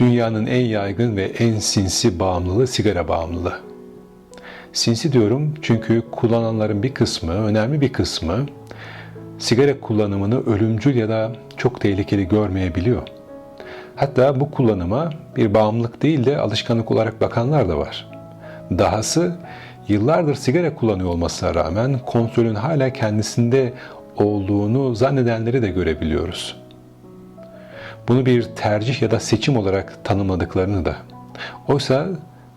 Dünyanın en yaygın ve en sinsi bağımlılığı sigara bağımlılığı. Sinsi diyorum çünkü kullananların bir kısmı, önemli bir kısmı sigara kullanımını ölümcül ya da çok tehlikeli görmeyebiliyor. Hatta bu kullanıma bir bağımlılık değil de alışkanlık olarak bakanlar da var. Dahası yıllardır sigara kullanıyor olmasına rağmen kontrolün hala kendisinde olduğunu zannedenleri de görebiliyoruz. Bunu bir tercih ya da seçim olarak tanımladıklarını da. Oysa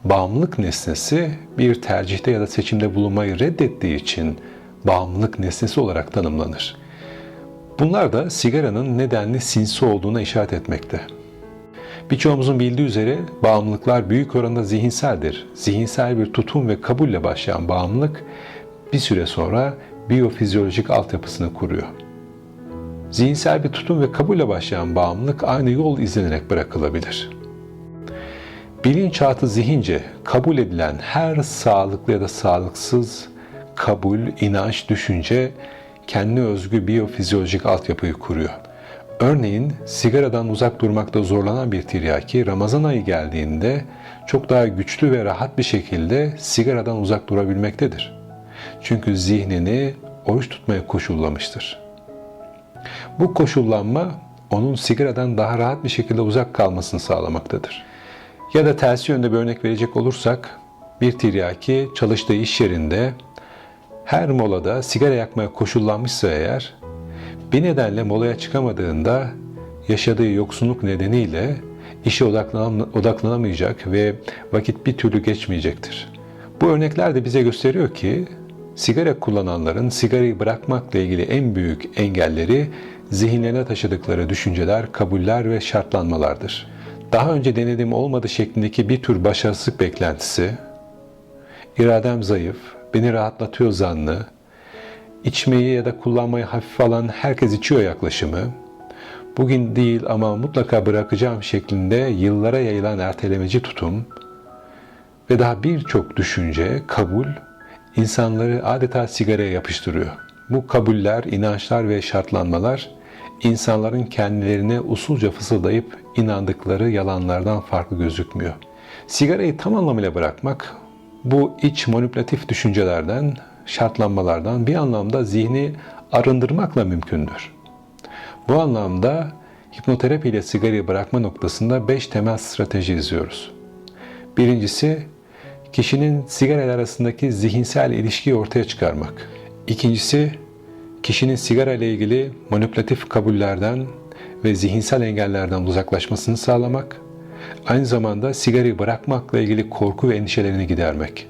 bağımlılık nesnesi bir tercihte ya da seçimde bulunmayı reddettiği için bağımlılık nesnesi olarak tanımlanır. Bunlar da sigaranın nedenli sinsi olduğuna işaret etmekte. Birçoğumuzun bildiği üzere bağımlılıklar büyük oranda zihinseldir. Zihinsel bir tutum ve kabulle başlayan bağımlılık bir süre sonra biyofizyolojik altyapısını kuruyor. Zihinsel bir tutum ve kabulle başlayan bağımlılık aynı yol izlenerek bırakılabilir. Bilinçaltı zihince kabul edilen her sağlıklı ya da sağlıksız kabul, inanç, düşünce kendi özgü biyofizyolojik altyapıyı kuruyor. Örneğin sigaradan uzak durmakta zorlanan bir tiryaki Ramazan ayı geldiğinde çok daha güçlü ve rahat bir şekilde sigaradan uzak durabilmektedir. Çünkü zihnini oruç tutmaya koşullamıştır. Bu koşullanma onun sigaradan daha rahat bir şekilde uzak kalmasını sağlamaktadır. Ya da tersi yönde bir örnek verecek olursak bir tiryaki çalıştığı iş yerinde her molada sigara yakmaya koşullanmışsa eğer bir nedenle molaya çıkamadığında yaşadığı yoksunluk nedeniyle işe odaklanamayacak ve vakit bir türlü geçmeyecektir. Bu örnekler de bize gösteriyor ki sigara kullananların sigarayı bırakmakla ilgili en büyük engelleri zihinlerine taşıdıkları düşünceler, kabuller ve şartlanmalardır. Daha önce denedim olmadı şeklindeki bir tür başarısızlık beklentisi, iradem zayıf, beni rahatlatıyor zannı, içmeyi ya da kullanmayı hafif alan herkes içiyor yaklaşımı, bugün değil ama mutlaka bırakacağım şeklinde yıllara yayılan ertelemeci tutum ve daha birçok düşünce, kabul insanları adeta sigaraya yapıştırıyor. Bu kabuller, inançlar ve şartlanmalar insanların kendilerine usulca fısıldayıp inandıkları yalanlardan farklı gözükmüyor. Sigarayı tam anlamıyla bırakmak bu iç manipülatif düşüncelerden, şartlanmalardan bir anlamda zihni arındırmakla mümkündür. Bu anlamda hipnoterapi ile sigarayı bırakma noktasında beş temel strateji izliyoruz. Birincisi, kişinin sigara arasındaki zihinsel ilişkiyi ortaya çıkarmak. İkincisi, kişinin sigara ile ilgili manipülatif kabullerden ve zihinsel engellerden uzaklaşmasını sağlamak. Aynı zamanda sigarayı bırakmakla ilgili korku ve endişelerini gidermek.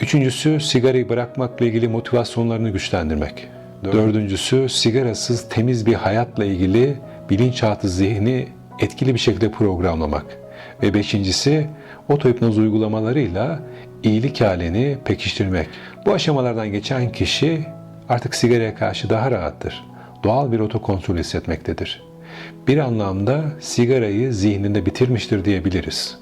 Üçüncüsü, sigarayı bırakmakla ilgili motivasyonlarını güçlendirmek. Dördüncüsü, sigarasız temiz bir hayatla ilgili bilinçaltı zihni etkili bir şekilde programlamak. Ve beşincisi, otohipnoz uygulamalarıyla iyilik halini pekiştirmek. Bu aşamalardan geçen kişi artık sigaraya karşı daha rahattır. Doğal bir otokontrol hissetmektedir. Bir anlamda sigarayı zihninde bitirmiştir diyebiliriz.